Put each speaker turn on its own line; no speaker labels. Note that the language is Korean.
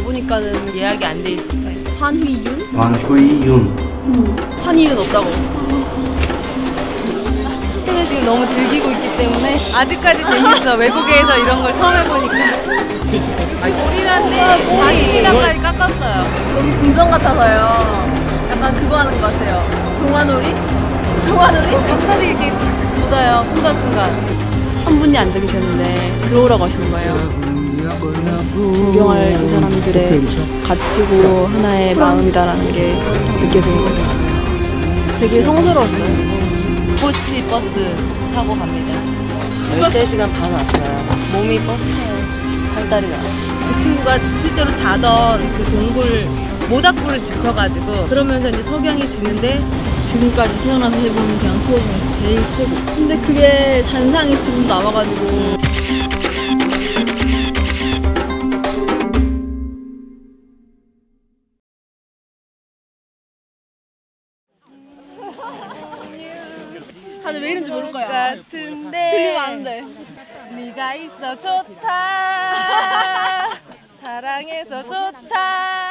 보니까는
예약이 안 돼 있어요.
한휘윤?
완구이윤
한휘윤 없다고.
는 지금 너무 즐기고 있기 때문에 아직까지 재밌어. 외국에서 이런 걸 처음 해보니까. 우리한테 40디나까지 깎았어요.
너무 궁전 같아서요. 약간 그거 하는 것 같아요. 동화놀이? 동화놀이?
박사들이 이렇게 착착 돋아요. 순간순간.
한 분이 앉아 계셨는데 들어오라고 하시는 거예요. 존경할 이 사람 들의 가치고 하나의 마음이다라는 게 느껴지는 거죠. 되게 성스러웠어요.
코치 버스 타고 갑니다.
13시간 반 왔어요.
몸이 뻗쳐요.
팔다리가.
그 친구가 실제로 자던 그 동굴 모닥불을 지켜가지고 그러면서 이제 석양이 지는데
지금까지 태어나서 해보는 그냥 투어 중에서 제일 최고. 근데 그게 잔상이 지금 남아가지고 다들 왜 이런지 모를 거야.
같은데
들리면 안 돼.
네가 있어 좋다 사랑해서 좋다